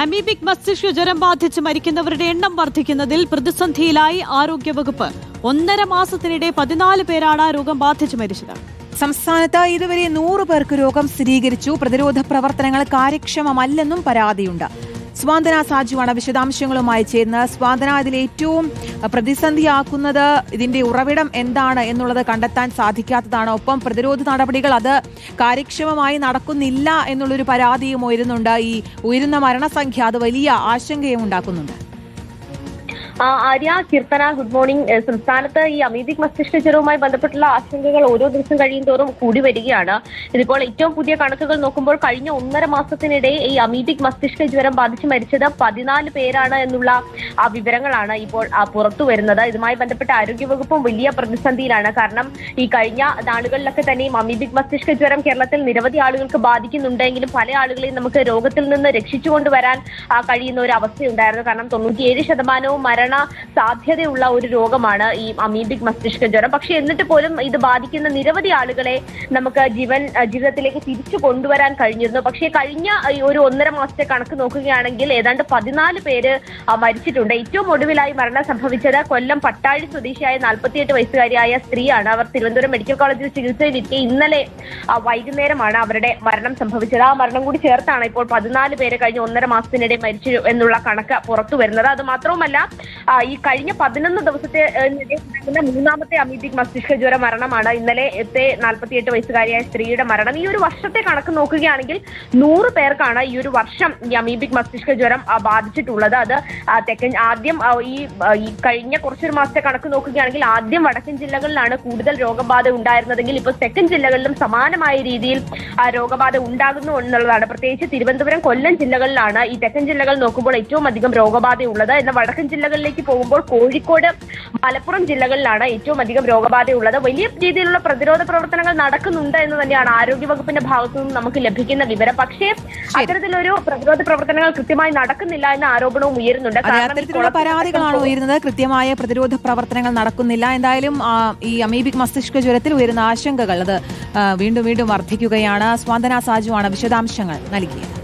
Amoebic മസ്തിഷ്ക ജ്വരം ബാധിച്ച് മരിക്കുന്നവരുടെ എണ്ണം വർദ്ധിക്കുന്നതിൽ പ്രതിസന്ധിയിലായി ആരോഗ്യവകുപ്പ്. ഒന്നര മാസത്തിനിടെ പതിനാല് പേരാണ് രോഗം ബാധിച്ച് മരിച്ചത്. സംസ്ഥാനത്ത് ഇതുവരെ നൂറ് പേർക്ക് രോഗം സ്ഥിരീകരിച്ചു. പ്രതിരോധ പ്രവർത്തനങ്ങൾ കാര്യക്ഷമമല്ലെന്നും പരാതിയുണ്ട്. സ്വാന്തന സാജുവാണ് വിശദാംശങ്ങളുമായി ചേർന്ന് സ്വാന്തന ഇതിൽ ഏറ്റവും പ്രതിസന്ധിയാക്കുന്നത് ഇതിന്റെ ഉറവിടം എന്താണ് എന്നുള്ളത് കണ്ടെത്താൻ സാധിക്കാത്തതാണ്. ഒപ്പം പ്രതിരോധ നടപടികൾ അത് കാര്യക്ഷമമായി നടക്കുന്നില്ല എന്നുള്ളൊരു പരാതിയും ഉയരുന്നുണ്ട്. ഈ ഉയരുന്ന മരണസംഖ്യ അത് വലിയ ആശങ്കയും ഉണ്ടാക്കുന്നുണ്ട്. ആര്യ കീർത്തന ഗുഡ് മോർണിംഗ് സംസ്ഥാനത്ത് ഈ അമീബിക് മസ്തിഷ്ക ജ്വരവുമായി ബന്ധപ്പെട്ടുള്ള ആശങ്കകൾ ഓരോ ദിവസം കഴിയും തോറും കൂടി വരികയാണ്. ഇതിപ്പോൾ ഏറ്റവും പുതിയ കണക്കുകൾ നോക്കുമ്പോൾ കഴിഞ്ഞ ഒന്നര മാസത്തിനിടെ ഈ അമീബിക് മസ്തിഷ്ക ജ്വരം ബാധിച്ച് മരിച്ചത് പതിനാല് പേരാണ് എന്നുള്ള ആ വിവരങ്ങളാണ് ഇപ്പോൾ പുറത്തു വരുന്നത്. ഇതുമായി ബന്ധപ്പെട്ട് ആരോഗ്യവകുപ്പും വലിയ പ്രതിസന്ധിയിലാണ്. കാരണം ഈ കഴിഞ്ഞ നാളുകളിലൊക്കെ തന്നെയും അമീബിക് മസ്തിഷ്ക ജ്വരം കേരളത്തിൽ നിരവധി ആളുകൾക്ക് ബാധിക്കുന്നുണ്ടെങ്കിലും പല ആളുകളെയും നമുക്ക് രോഗത്തിൽ നിന്ന് രക്ഷിച്ചുകൊണ്ടുവരാൻ കഴിയുന്ന ഒരു അവസ്ഥയുണ്ടായിരുന്നു. കാരണം തൊണ്ണൂറ്റിയേഴ് ശതമാനവും മരണ സാധ്യതയുള്ള ഒരു രോഗമാണ് ഈ അമീബിക് മസ്തിഷ്ക ജ്വരം. പക്ഷെ എന്നിട്ട് പോലും ഇത് ബാധിക്കുന്ന നിരവധി ആളുകളെ നമുക്ക് ജീവൻ ജീവിതത്തിലേക്ക് തിരിച്ചു കൊണ്ടുവരാൻ കഴിഞ്ഞിരുന്നു. പക്ഷേ കഴിഞ്ഞ ഒരു ഒന്നര മാസത്തെ കണക്ക് നോക്കുകയാണെങ്കിൽ ഏതാണ്ട് പതിനാല് പേര് മരിച്ചിട്ടുണ്ട്. ഏറ്റവും ഒടുവിലായി മരണം സംഭവിച്ചത് കൊല്ലം പട്ടാഴി സ്വദേശിയായ നാൽപ്പത്തിയെട്ട് വയസ്സുകാരിയായ സ്ത്രീയാണ്. അവർ തിരുവനന്തപുരം മെഡിക്കൽ കോളേജിൽ ചികിത്സയിലിരിക്കെ ഇന്നലെ വൈകുന്നേരമാണ് അവരുടെ മരണം സംഭവിച്ചത്. ആ മരണം കൂടി ചേർത്താണ് ഇപ്പോൾ പതിനാല് പേരെ കഴിഞ്ഞ ഒന്നര മാസത്തിനിടെ മരിച്ചു എന്നുള്ള കണക്ക് പുറത്തു വരുന്നത്. അത് മാത്രവുമല്ല ഈ കഴിഞ്ഞ പതിനൊന്ന് ദിവസത്തെ മൂന്നാമത്തെ അമീബിക് മസ്തിഷ്ക ജ്വര മരണമാണ്. ഇന്നലെ എത്തെ നാൽപ്പത്തിയെട്ട് വയസ്സുകാരിയായ സ്ത്രീയുടെ മരണം. ഈ ഒരു വർഷത്തെ കണക്ക് നോക്കുകയാണെങ്കിൽ നൂറ് പേർക്കാണ് ഈ ഒരു വർഷം ഈ അമീബിക് മസ്തിഷ്ക ജ്വരം ബാധിച്ചിട്ടുള്ളത്. അത് തെക്കൻ ആദ്യം ഈ കഴിഞ്ഞ കുറച്ചൊരു മാസത്തെ കണക്ക് നോക്കുകയാണെങ്കിൽ ആദ്യം വടക്കൻ ജില്ലകളിലാണ് കൂടുതൽ രോഗബാധ ഉണ്ടായിരുന്നതെങ്കിൽ ഇപ്പോൾ തെക്കൻ ജില്ലകളിലും സമാനമായ രീതിയിൽ രോഗബാധ ഉണ്ടാകുന്നു എന്നുള്ളതാണ്. പ്രത്യേകിച്ച് തിരുവനന്തപുരം കൊല്ലം ജില്ലകളിലാണ് ഈ തെക്കൻ ജില്ലകൾ നോക്കുമ്പോൾ ഏറ്റവും അധികം രോഗബാധയുള്ളത്. എന്നാൽ വടക്കൻ ജില്ലകളിലേക്ക് പോകുമ്പോൾ കോഴിക്കോട് മലപ്പുറം ജില്ലകളിലാണ് ഏറ്റവും അധികം രോഗബാധയുള്ളത്. വലിയ രീതിയിലുള്ള പ്രതിരോധ പ്രവർത്തനങ്ങൾ നടക്കുന്നുണ്ട് എന്ന് തന്നെയാണ് ആരോഗ്യവകുപ്പിന്റെ ഭാഗത്തു നിന്നും നമുക്ക് ലഭിക്കുന്ന വിവരം. പക്ഷേ അത്തരത്തിലൊരു പ്രതിരോധ പ്രവർത്തനങ്ങൾ കൃത്യമായി നടക്കുന്നില്ല എന്ന ആരോപണവും ഉയരുന്നുണ്ട്. അത്തരത്തിലുള്ള പരാതികളാണ് ഉയരുന്നത്. കൃത്യമായ പ്രതിരോധ പ്രവർത്തനങ്ങൾ നടക്കുന്നില്ല. എന്തായാലും ഈ അമീബിക് മസ്തിഷ്ക ജ്വരത്തിൽ ഉയരുന്ന ആശങ്കകൾ അത് വീണ്ടും വീണ്ടും വർദ്ധിക്കുകയാണ്. സ്വാന്തന സാജുവാണ് വിശദാംശങ്ങൾ നൽകിയത്.